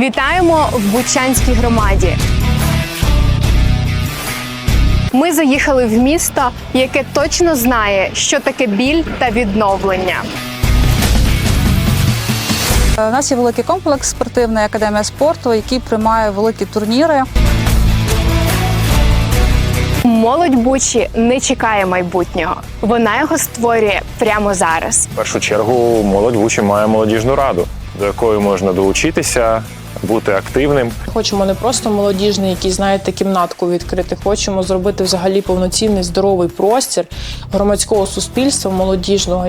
Вітаємо в Бучанській громаді. Ми заїхали в місто, яке точно знає, що таке біль та відновлення. Е, У нас є великий комплекс спортивний академія спорту, який приймає великі турніри. Молодь Бучі не чекає майбутнього. Вона його створює прямо зараз. В першу чергу молодь в Учі має молодіжну раду, до якої можна долучитися, бути активним. Хочемо не просто молодіжний, який знаєте, кімнатку відкрити. Хочемо зробити взагалі повноцінний здоровий простір громадського суспільства молодіжного.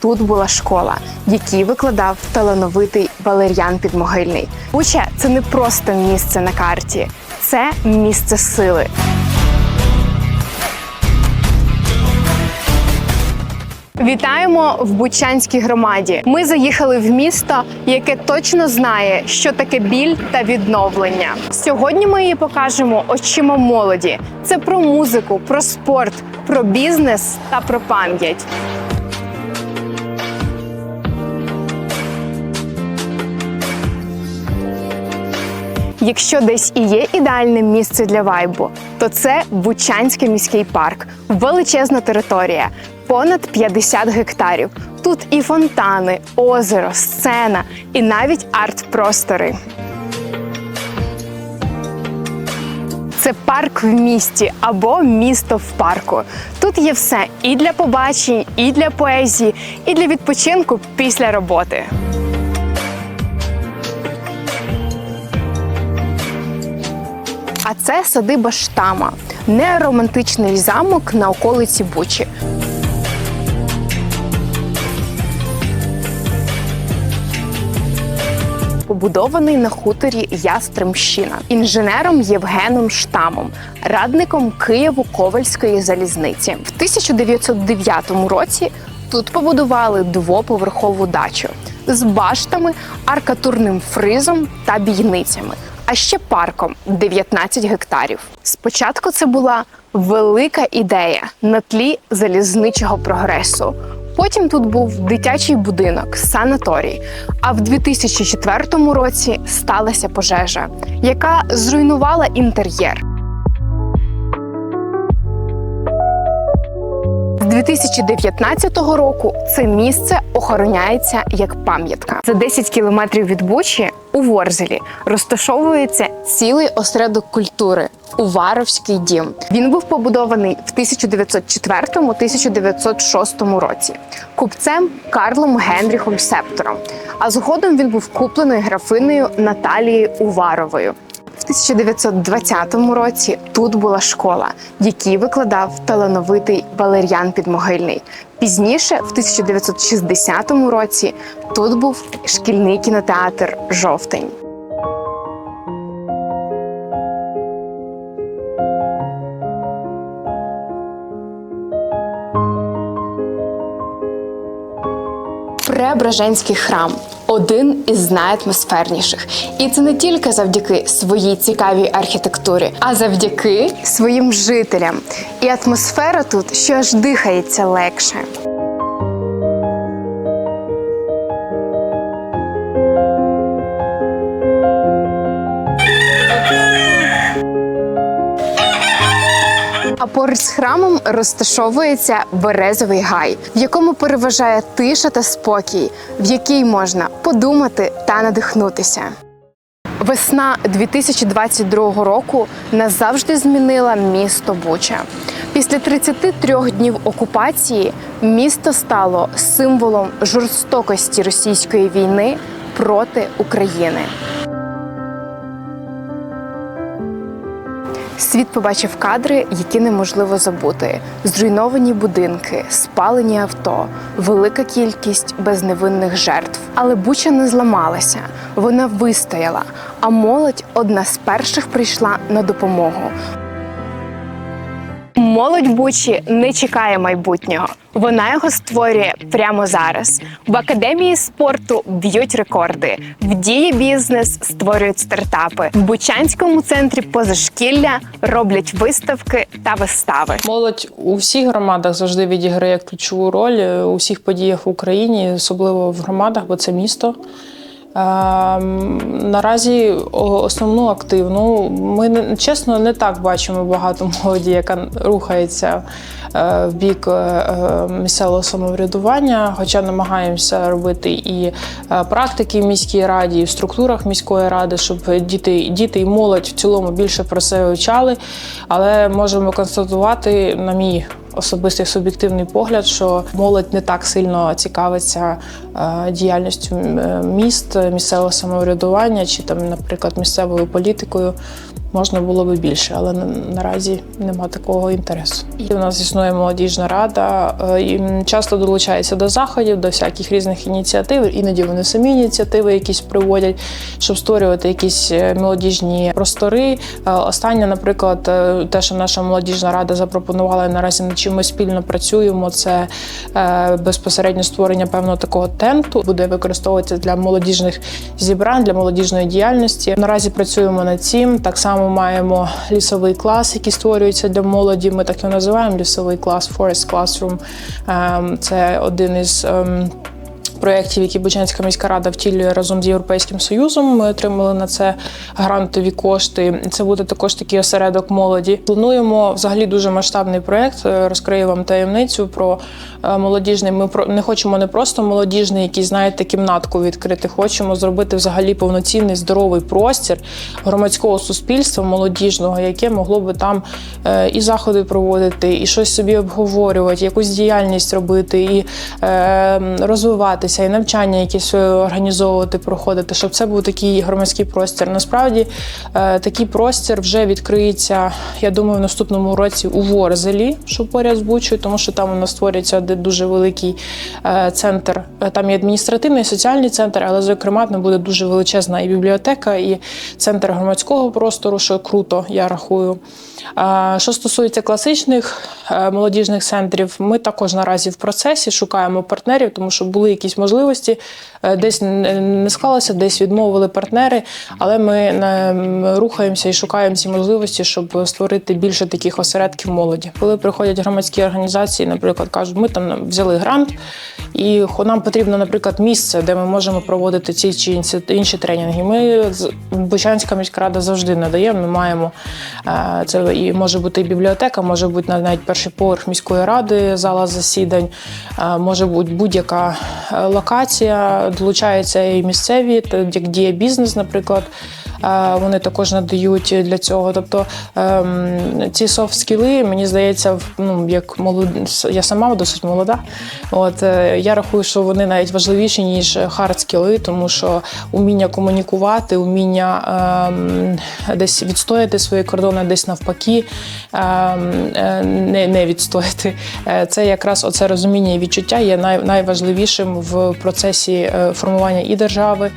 Тут була школа, якій викладав талановитий Валер'ян Підмогильний. Буча це не просто місце на карті, це місце сили. Вітаємо в Бучанській громаді. Ми заїхали в місто, яке точно знає, що таке біль та відновлення. Сьогодні ми її покажемо очима молоді. Це про музику, про спорт, про бізнес та про пам'ять. Якщо десь і є ідеальне місце для вайбу, то це Бучанський міський парк, величезна територія, понад 50 гектарів. Тут і фонтани, озеро, сцена, і навіть арт-простори. Це парк в місті або місто в парку. Тут є все і для побачень, і для поезії, і для відпочинку після роботи. А це садиба штама, неромантичний замок на околиці Бучі. Побудований на хуторі Ястремщина інженером Євгеном Штамом, радником Києво-Ковальської залізниці. В 1909 році тут побудували двоповерхову дачу з баштами, аркатурним фризом та бійницями а ще парком 19 гектарів. Спочатку це була велика ідея на тлі залізничого прогресу. Потім тут був дитячий будинок, санаторій. А в 2004 році сталася пожежа, яка зруйнувала інтер'єр. З 2019 року це місце охороняється як пам'ятка. За 10 кілометрів від Бучі у Ворзелі розташовується цілий осередок культури Уваровський дім. Він був побудований в 1904-1906 році купцем Карлом Генріхом Септором. А згодом він був куплений графинею Наталією Уваровою. В 1920 році тут була школа, якій викладав талановитий Валер'ян Підмогильний. Пізніше, в 1960 році, тут був шкільний кінотеатр Жовтень. Преображенський храм один із найатмосферніших. І це не тільки завдяки своїй цікавій архітектурі, а завдяки своїм жителям. І атмосфера тут ще аж дихається легше. Поруч з храмом розташовується березовий гай, в якому переважає тиша та спокій, в якій можна подумати та надихнутися. Весна 2022 року назавжди змінила місто Буча. Після 33 днів окупації місто стало символом жорстокості російської війни проти України. Світ побачив кадри, які неможливо забути: зруйновані будинки, спалені авто, велика кількість безневинних жертв. Але Буча не зламалася, вона вистояла. А молодь одна з перших прийшла на допомогу. Молодь Бучі не чекає майбутнього. Вона його створює прямо зараз. В академії спорту б'ють рекорди, в дії бізнес створюють стартапи. В Бучанському центрі позашкілля роблять виставки та вистави. Молодь у всіх громадах завжди відіграє ключову роль у всіх подіях в Україні, особливо в громадах, бо це місто. Ем, Наразі основну активну ми чесно не так бачимо багато молоді, яка рухається е, в бік е, е, місцевого самоврядування, хоча намагаємося робити і практики в міській раді, і в структурах міської ради, щоб діти, діти і молодь в цілому більше про це вивчали. Але можемо констатувати, на мій особистий суб'єктивний погляд, що молодь не так сильно цікавиться е, діяльністю е, міст, місцевого самоврядування чи там, наприклад, місцевою політикою. Можна було би більше, але на- наразі нема такого інтересу. І у нас існує молодіжна рада, е, і часто долучається до заходів, до всяких різних ініціатив. Іноді вони самі ініціативи якісь приводять, щоб створювати якісь е, молодіжні простори. Е, Останнє, наприклад, те, що наша молодіжна рада запропонувала, і наразі над чим ми спільно працюємо, це безпосередньо створення певного такого тенту, буде використовуватися для молодіжних зібрань, для молодіжної діяльності. Наразі працюємо над цим. Так само маємо лісовий клас, який створюється для молоді. Ми так його називаємо лісовий клас, Forest Classroom. Ем, Це один із. Проєктів, які Бучанська міська рада втілює разом з Європейським Союзом. Ми отримали на це грантові кошти. Це буде також такий осередок молоді. Плануємо взагалі дуже масштабний проєкт. Е, Розкрию вам таємницю про е, молодіжний. Ми не хочемо не просто молодіжний, який знаєте, кімнатку відкрити. Хочемо зробити взагалі повноцінний здоровий простір громадського суспільства молодіжного, яке могло би там е, і заходи проводити, і щось собі обговорювати, якусь діяльність робити, і е, розвиватися, і навчання якісь е, організовувати, проходити, щоб це був такий громадський простір. Насправді е, такий простір вже відкриється, я думаю, в наступному році у Ворзелі, що поряд з Бучою, тому що там у нас створюється дуже великий е, центр. Там і адміністративний, і соціальний центр, але зокрема там буде дуже величезна і бібліотека, і центр громадського простору, що круто, я рахую. Що стосується класичних молодіжних центрів, ми також наразі в процесі шукаємо партнерів, тому що були якісь можливості, е, десь не не склалося, десь відмовили партнери, але ми е, рухаємося і шукаємо ці можливості, щоб створити більше таких осередків молоді. Коли приходять громадські організації, наприклад, кажуть, ми там взяли грант, і нам потрібно, наприклад, місце, де ми можемо проводити ці чи інші- тренінги. Ми Бучанська міська рада завжди надаємо. Ми маємо е, це і може бути і бібліотека, може бути навіть перший поверх міської ради, зала засідань, е, може бути будь-яка е, локація. Долучаються і місцеві, як діє бізнес, наприклад. Вони також надають для цього. Тобто ем, ці софт-скіли, мені здається, ну як молод... я сама досить молода. От е, я рахую, що вони навіть важливіші ніж хард-скіли, тому що уміння комунікувати, уміння ем, десь відстояти свої кордони, десь навпаки ем, е, не, не відстояти. Е, Це якраз оце розуміння і відчуття є най, найважливішим в процесі формування і держави,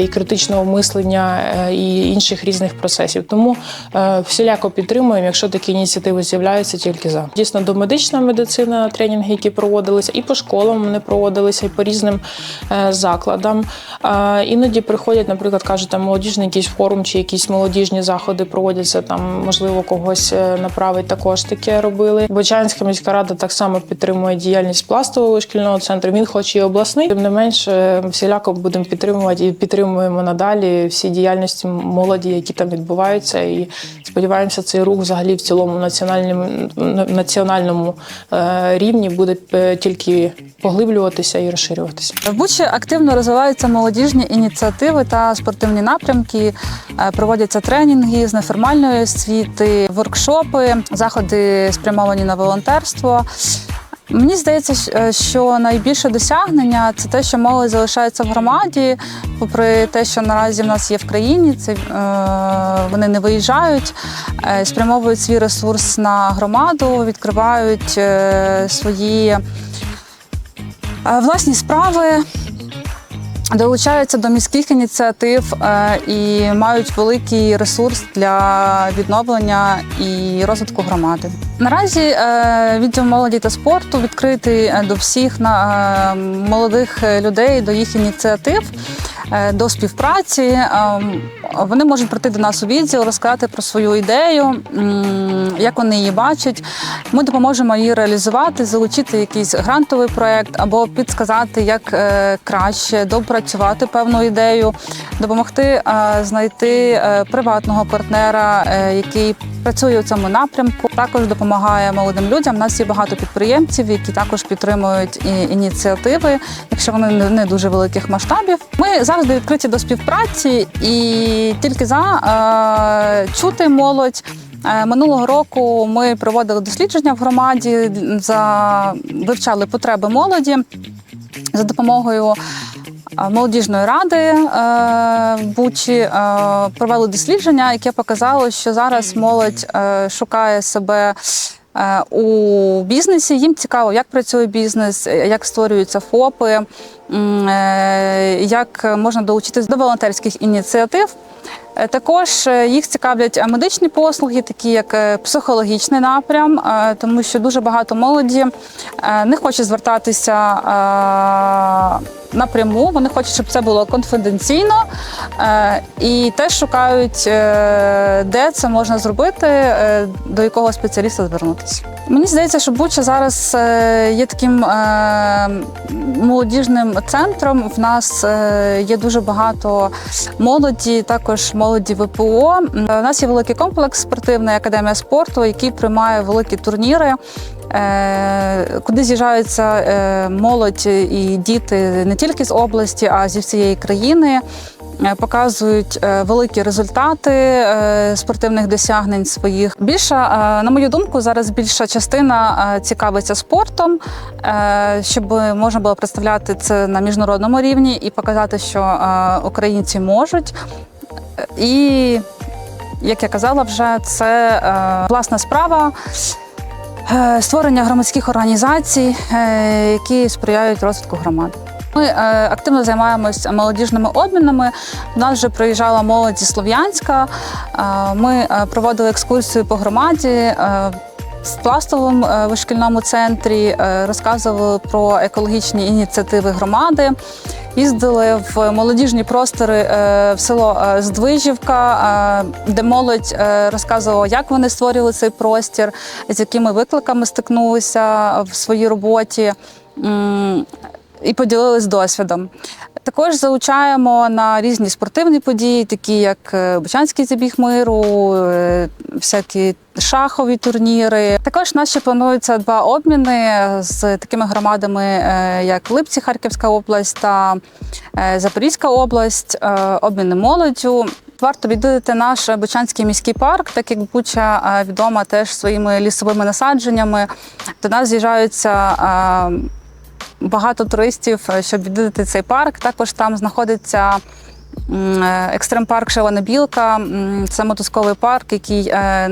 і критичного мислення, і інших різних процесів. Тому е, всіляко підтримуємо, якщо такі ініціативи з'являються, тільки за. Дійсно, домедична медицина, тренінги, які проводилися, і по школам вони проводилися, і по різним е, закладам. Іноді приходять, наприклад, кажуть, там молодіжний якийсь форум чи якісь молодіжні заходи проводяться. Там можливо когось е, направить. Також таке робили. Бочанська міська рада так само підтримує діяльність пластового шкільного центру. Він хоч і обласний, тим не менше всіляко будемо підтримувати і підтримуємо надалі всі діяльності молоді, які там відбуваються. І сподіваємося, цей рух взагалі в цілому національному національному е, рівні буде е, тільки поглиблюватися і розширюватися. В Бучі активно розвиваються молодіжні ініціативи та спортивні напрямки. Е, Проводяться тренінги з неформальної освіти, воркшопи, заходи спрямовані на волонтерство. Мені здається, е, що найбільше досягнення це те, що молодь залишається в громаді, попри те, що наразі в нас є в країні, це е, вони не виїжджають, е, спрямовують свій ресурс на громаду, відкривають свої власні справи. долучаються до міських ініціатив і мають великий ресурс для відновлення і розвитку громади. Наразі е, відділ молоді та спорту відкритий е, до всіх на, е, молодих людей, до їх ініціатив. До співпраці вони можуть прийти до нас у відділ, розказати про свою ідею, як вони її бачать. Ми допоможемо її реалізувати, залучити якийсь грантовий проект або підсказати, як краще допрацювати певну ідею, допомогти знайти приватного партнера, який працює у цьому напрямку. Також допомагає молодим людям. У нас є багато підприємців, які також підтримують ініціативи, якщо вони не- дуже великих масштабів. Ми завжди відкриті до співпраці і тільки за е, чути молодь. Е, Минулого року ми проводили дослідження в громаді, за вивчали потреби молоді за допомогою молодіжної ради е, Бучі. е, Провели дослідження, яке показало, що зараз молодь е, шукає себе. У бізнесі їм цікаво, як працює бізнес, як створюються ФОПи, як можна долучитися до волонтерських ініціатив. Також їх цікавлять медичні послуги, такі як психологічний напрям, тому що дуже багато молоді не хоче звертатися напряму. Вони хочуть, щоб це було конфіденційно е, і теж шукають, е, де це можна зробити, е, до якого спеціаліста звернутися. Мені здається, що Буча зараз є таким молодіжним центром. В нас є дуже багато молоді, також молоді ВПО. У нас є великий комплекс спортивний академія спорту, який приймає великі турніри. Е, Куди з'їжджаються е, молодь і діти не тільки з області, а зі всієї країни. Е, Показують великі результати спортивних досягнень своїх. Більша, на мою думку, зараз більша частина цікавиться спортом, щоб можна було представляти це на міжнародному рівні і показати, що українці можуть. І як я казала, вже це власна справа. Е, Створення громадських організацій, е, які сприяють розвитку громади. Ми е, активно займаємося молодіжними обмінами. У нас вже приїжджала молодь зі Слов'янська. Ми проводили екскурсію по громаді. В пластовому вишкільному центрі розказували про екологічні ініціативи громади. Їздили в молодіжні простори е, в село е, Здвижівка, е, де молодь розказувала, як вони створювали цей простір, з якими викликами стикнулися в своїй роботі. І поділились досвідом. Також залучаємо на різні спортивні події, такі як е, Бучанський забіг миру, е, всякі шахові турніри. Також ще плануються два обміни з такими громадами, е, як Липці, Харківська область та Запорізька область, обміни молоддю. Варто відвідати наш Бучанський міський парк, так як Буча відома теж своїми лісовими насадженнями. До нас з'їжджаються багато туристів, е, щоб відвідати цей парк. Також там знаходиться е, екстрем-парк Шелена Білка. Це мотузковий парк, який е,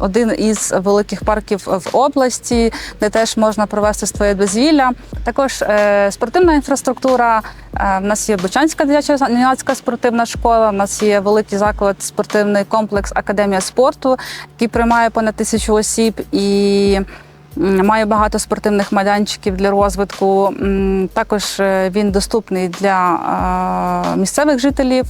один із великих парків в області, де теж можна провести своє дозвілля. Також спортивна інфраструктура. В нас є Бучанська дитяча юнацька спортивна школа. У нас є великий заклад, спортивний комплекс Академія спорту, який приймає понад тисячу осіб і Має багато спортивних майданчиків для розвитку. Також е, він доступний для е, місцевих жителів.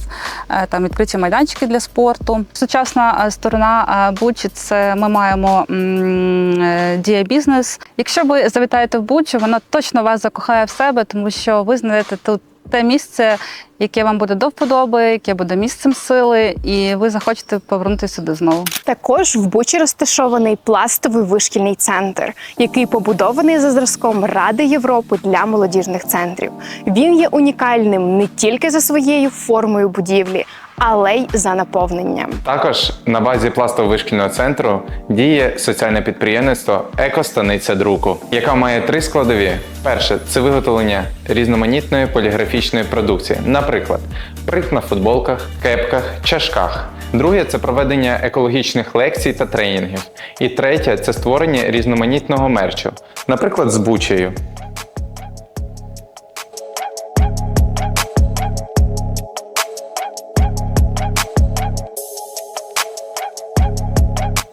Е, Там відкриті майданчики для спорту. Сучасна сторона Бучі це ми маємо м, е, дія бізнес. Якщо ви завітаєте в Бучу, вона точно вас закохає в себе, тому що ви знайдете тут те місце, яке вам буде до вподоби, яке буде місцем сили, і ви захочете повернутися сюди знову. Також в Бучі розташований пластовий вишкільний центр, який побудований за зразком Ради Європи для молодіжних центрів. Він є унікальним не тільки за своєю формою будівлі, але за наповненням. Також на базі пластового вишкільного центру діє соціальне підприємництво Екостаниця друку, яка має три складові: перше це виготовлення різноманітної поліграфічної продукції, наприклад, прик на футболках, кепках, чашках. Друге це проведення екологічних лекцій та тренінгів. І третє це створення різноманітного мерчу, наприклад, з бучею.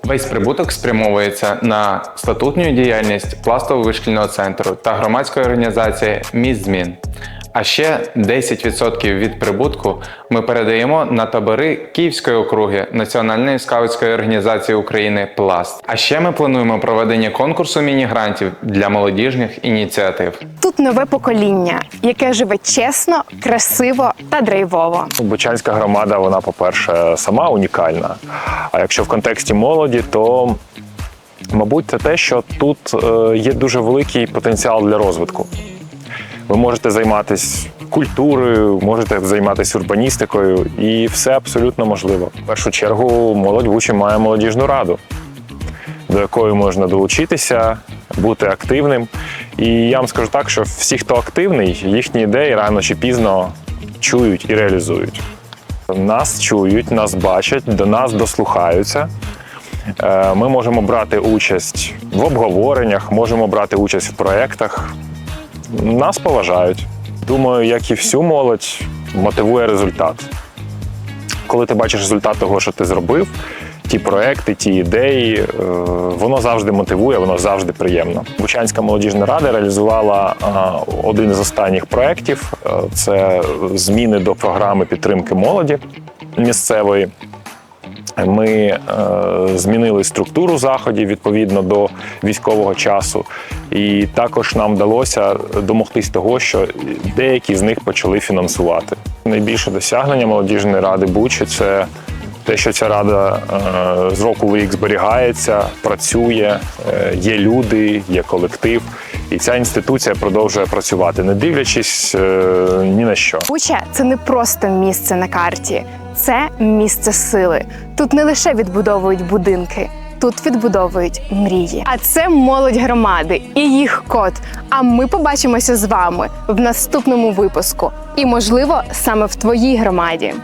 Весь прибуток спрямовується на статутню діяльність пластово-вишкільного центру та громадської організації Міст змін. А ще 10% від прибутку ми передаємо на табори Київської округи Національної скаутської організації України Пласт. А ще ми плануємо проведення конкурсу міні-грантів для молодіжних ініціатив. Тут нове покоління, яке живе чесно, красиво та драйвово. Бучанська громада, вона, по-перше, сама унікальна. А якщо в контексті молоді, то мабуть, це те, що тут е, є дуже великий потенціал для розвитку. Ви можете займатися культурою, можете займатися урбаністикою, і все абсолютно можливо. В першу чергу, молодь Бучі має молодіжну раду, до якої можна долучитися, бути активним. І я вам скажу так, що всі, хто активний, їхні ідеї рано чи пізно чують і реалізують. Нас чують, нас бачать, до нас дослухаються. Е, Ми можемо брати участь в обговореннях, можемо брати участь в проєктах. Нас поважають. Думаю, як і всю молодь, мотивує результат. Коли ти бачиш результат того, що ти зробив, ті проекти, ті ідеї, е, воно завжди мотивує, воно завжди приємно. Бучанська молодіжна рада реалізувала е, один з останніх проєктів е, це зміни до програми підтримки молоді місцевої. Ми е, змінили структуру заходів відповідно до військового часу, і також нам вдалося домогтись того, що деякі з них почали фінансувати. Найбільше досягнення молодіжної ради Бучі це те, що ця рада е, з року в рік зберігається, працює, е, є люди, є колектив, і ця інституція продовжує працювати, не дивлячись е, ні на що. Буча це не просто місце на карті, це місце сили. Тут не лише відбудовують будинки. Тут відбудовують мрії. А це молодь громади і їх код. А ми побачимося з вами в наступному випуску. І, можливо, саме в твоїй громаді.